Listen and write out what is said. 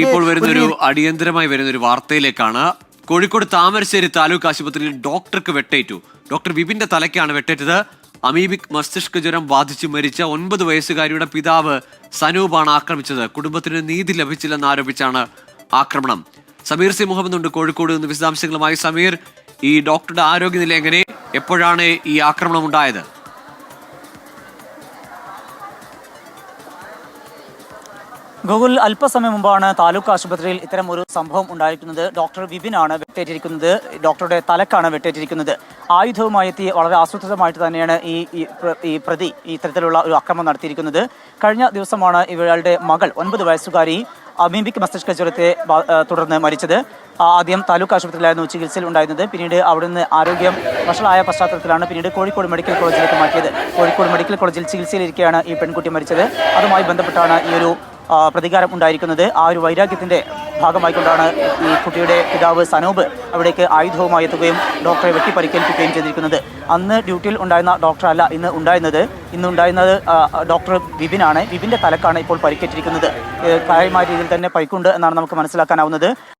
ഇപ്പോൾ വരുന്ന ഒരു അടിയന്തരമായി വരുന്ന ഒരു വാർത്തയിലേക്കാണ്. കോഴിക്കോട് താമരശ്ശേരി താലൂക്ക് ആശുപത്രിയിൽ ഡോക്ടർക്ക് വെട്ടേറ്റു. ഡോക്ടർ വിപിന്റെ തലയ്ക്കാണ് വെട്ടേറ്റത്. അമീബിക് മസ്തിഷ്ക ജ്വരം ബാധിച്ച് മരിച്ച ഒൻപത് വയസ്സുകാരിയുടെ പിതാവ് സനൂപാണ് ആക്രമിച്ചത്. കുടുംബത്തിന് നീതി ലഭിച്ചില്ലെന്ന് ആരോപിച്ചാണ് ആക്രമണം. സമീർ സി മുഹമ്മദ് ഉണ്ട് കോഴിക്കോട് നിന്ന് വിശദാംശങ്ങളുമായി. സമീർ ഈ ഡോക്ടറുടെ ആരോഗ്യനില എങ്ങനെ? എപ്പോഴാണ് ഈ ആക്രമണം ഉണ്ടായത്? ഗൂഗിൾ അല്പസമയം മുമ്പാണ് താലൂക്ക് ആശുപത്രിയിൽ ഇത്തരം ഒരു സംഭവം ഉണ്ടായിരിക്കുന്നത്. ഡോക്ടർ വിപിനാണ് വെട്ടേറ്റിരിക്കുന്നത്. ഡോക്ടറുടെ തലക്കാണ് വെട്ടേറ്റിരിക്കുന്നത്. ആയുധവുമായി എത്തി വളരെ ആസൂത്രിതമായിട്ട് തന്നെയാണ് ഈ ഈ പ്രതി ഇത്തരത്തിലുള്ള ഒരു അക്രമം നടത്തിയിരിക്കുന്നത്. കഴിഞ്ഞ ദിവസമാണ് ഇവരുടെ മകൾ ഒൻപത് വയസ്സുകാരി അമീബിക് മസ്തിഷ്ക ജ്വരത്തെ തുടർന്ന് മരിച്ചത്. ആദ്യം താലൂക്ക് ആശുപത്രിയിലായിരുന്നു ചികിത്സയിൽ ഉണ്ടായിരുന്നത്. പിന്നീട് അവിടെ നിന്ന് ആരോഗ്യം വഷളായ പശ്ചാത്തലത്തിലാണ് പിന്നീട് കോഴിക്കോട് മെഡിക്കൽ കോളേജിലേക്ക് മാറ്റിയത്. കോഴിക്കോട് മെഡിക്കൽ കോളേജിൽ ചികിത്സയിലിരിക്കെയാണ് ഈ പെൺകുട്ടി മരിച്ചത്. അതുമായി ബന്ധപ്പെട്ടാണ് ഈ ഒരു പ്രതികാരം ഉണ്ടായിരിക്കുന്നത് ആ ഒരു വൈരാഗ്യത്തിന്റെ ഭാഗമായിക്കൊണ്ടാണ് ഈ കുട്ടിയുടെ പിതാവ് സനൂപ് അവിടേക്ക് ആയുധവുമായി എത്തുകയും ഡോക്ടറെ വെട്ടിപ്പരിക്കേൽപ്പിക്കുകയും ചെയ്തിരിക്കുന്നത്. അന്ന് ഡ്യൂട്ടിയിൽ ഉണ്ടായിരുന്ന ഡോക്ടറല്ല ഇന്ന് ഉണ്ടായിരുന്നത്. ഇന്ന് ഉണ്ടായിരുന്നത് ഡോക്ടർ വിപിനാണ്. വിപിന്റെ തലക്കാണ് ഇപ്പോൾ പരിക്കേറ്റിരിക്കുന്നത്. കാര്യമായ രീതിയിൽ തന്നെ പരിക്കുണ്ട് എന്നാണ് നമുക്ക് മനസ്സിലാക്കാനാവുന്നത്.